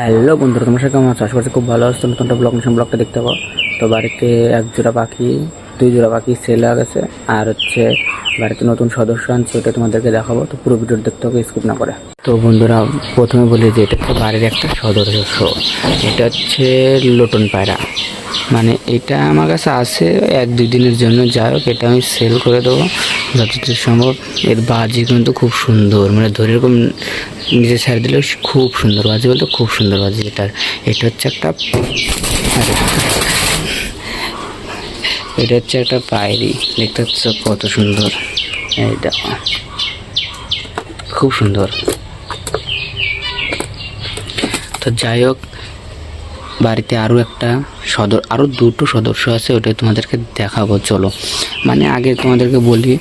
Hello বন্ধুরা, তোমার সাথে কেমন আছো? আশা করছি খুব ভালো আছো। নতুন ব্লগ নিশ্চয় ব্লগটা দেখতে পাবো তো বাড়িতে এক জোড়া পাখি, দুই জোড়া পাখি সেল গেছে আর হচ্ছে বাড়িতে নতুন সদস্য আনছে, ওটা তোমাদেরকে দেখাবো। তো পুরো ভিডিও দেখতে হবে স্কিপ না করে। তো বন্ধুরা, প্রথমে বলি যে এটা হচ্ছে বাড়ির একটা সদস্য। এটা হচ্ছে লোটন পায়রা। মানে এটা আমার কাছে আছে এক দুই দিনের জন্য। যাই হোক, এটা আমি সেল করে দেবো। যতদূর সম্ভব, এর বাজি কিন্তু খুব সুন্দর। মানে ধরে এরকম নিজে ছেড়ে দিলে খুব সুন্দর বাজি, বলতে খুব সুন্দর বাজি এটার এটা হচ্ছে একটা এটা হচ্ছে একটা পায়রি। দেখতে হচ্ছে কত সুন্দর। এই খুব সুন্দর। তো যাই হোক, বাড়িতে আরও একটা সদর আরও দুটো সদস্য আছে, ওটাই তোমাদেরকে দেখাবো, চলো। মানে আগে তোমাদেরকে বলি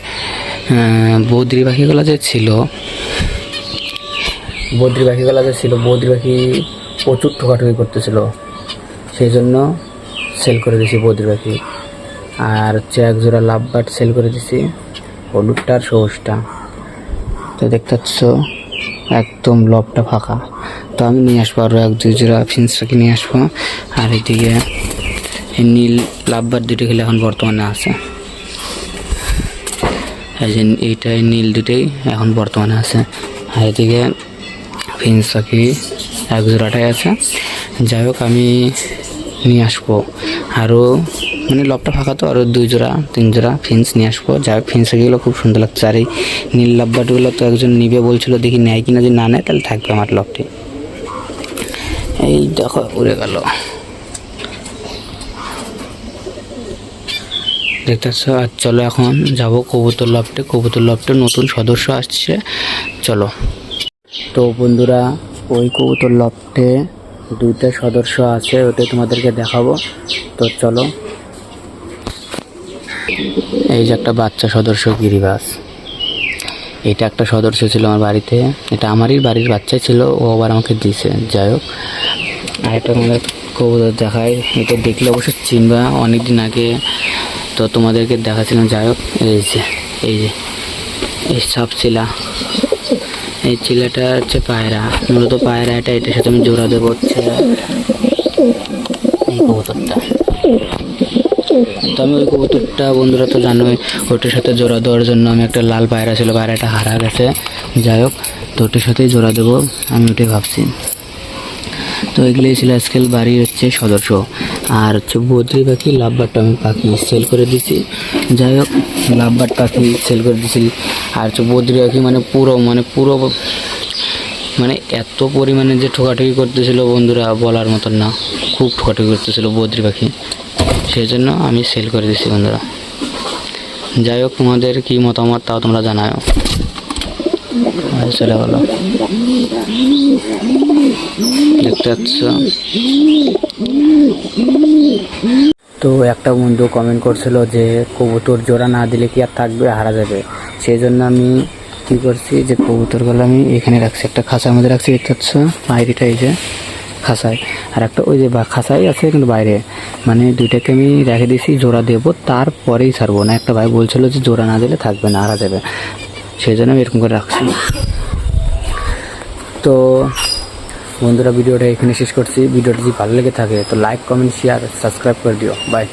বদ্রি পাখিগুলো যে ছিল বদ্রি পাখিগুলো যে ছিল বদ্রি পাখি প্রচুর ঠোকাঠুকি করতেছিল। সেই জন্য সেল করে দিয়েছি বদ্রি পাখি। আর হচ্ছে এক জোড়া লাভ বাট সেল করে দিছি। হলুদটা আর সবুজটা তো দেখতে পাচ্ছ, একদম লবটা ফাঁকা। তো আমি নিয়ে আসব আরও এক, দুই জোড়া ফিন্সটাকে নিয়ে আসব। আর এদিকে নীল লাভবার দুটো খেলে এখন বর্তমানে আছে। এই যে এইটাই নীল দুটোই এখন বর্তমানে আছে। আর এদিকে ফিন্স পাখি এক জোড়াটাই আছে। যাই হোক, আমি নিয়ে আসব। আরও মানে লবটা ফাঁকা তো আরও দুই জোড়া, তিন জোড়া ফিন্স নিয়ে আসব। যা ফিন্স পাখিগুলো খুব সুন্দর লাগছে। আর এই নীল লাভবাটগুলো তো একজন নিবে বলছিল, দেখি নেয় কিনা যদি না নেয়, তাহলে থাকবে আমার লবটি। এই দেখো, উড়ে গেল। দেখতে পাচ্ছ? আর চলো এখন যাব কবুতর লফটে কবুতর লফটে নতুন সদস্য আসছে। চলো। তো বন্ধুরা, ওই কবুতর লফটে দুইটা সদস্য আছে, ওটা তোমাদেরকে দেখাবো। তো চলো। এই যে একটা বাচ্চা সদস্য গিরিবাস। এটা একটা সদস্য ছিল আমার বাড়িতে। এটা আমারই বাড়ির বাচ্চা ছিল, ও আবার আমাকে দিয়েছে। যাই হোক আর একটা আমাদের কবুতর দেখায় এটা দেখলে অবশ্য চিনবা অনেক দিন আগে তো তোমাদেরকে দেখাছিলাম যাই হোক, এই যে এই যে, এই সাপ চিলা এই চিলাটা হচ্ছে পায়রা। মূলত পায়রা এটা এটার সাথে আমি জোড়া দেবো হচ্ছে এই কবুতরটা। তো আমি ওই কবুতরটা বন্ধুরা তো জানোই, ওটার সাথে জোড়া দেওয়ার জন্য আমি একটা লাল পায়রা ছিল, পায়রাটা হারা গেছে। যাই হোক, তো ওটার সাথেই জোড়া দেবো, আমি ওটাই ভাবছি। তো এগুলোই ছিল আজকাল বাড়ির হচ্ছে সদস্য আর হচ্ছে বদ্রি পাখি লাভবারটা আমি পাখি সেল করে দিছি যাই হোক লাভবার পাখি সেল করে দিছি আর হচ্ছে বদ্রি পাখি মানে পুরো মানে পুরো মানে এত পরিমাণে যে ঠোকাঠুকি করতেছিল বন্ধুরা, বলার মতন না। খুব ঠোকাঠুকি করতেছিল বদ্রি পাখি। সেই জন্য আমি সেল করে দিচ্ছি বন্ধুরা। যাই হোক, তোমাদের কী মতামত তাও তোমরা জানাও। চলে গেলো। দেখতে পাচ্ছ? তো একটা বন্ধু কমেন্ট করছিল যে, কবুতর জোড়া না দিলে কি আর থাকবে? হারা যাবে। সেই জন্য আমি কি করছি? যে কবুতরগুলো আমি এখানে রাখছি, একটা খাঁচার মধ্যে রাখছি, দেখতে পাচ্ছ? বাইরেটা এই যে। খাঁচায় আর একটা ওই যে খাঁচাই আছে কিন্তু বাইরে। মানে দুইটাকে আমি রেখে দিয়েছি, জোড়া দেবো, তারপরেই ছাড়বো। না, একটা ভাই বলছিল যে জোড়া না দিলে থাকবে না, হারা যাবে সেই জন্য আমি এরকম করে রাখছি। তো বন্ধুরা, ভিডিওটা এখানে শেষ করছি। ভিডিওটা যদি ভালো লেগে থাকে, তো লাইক কমেন্ট শেয়ার সাবস্ক্রাইব করে দিও। বাই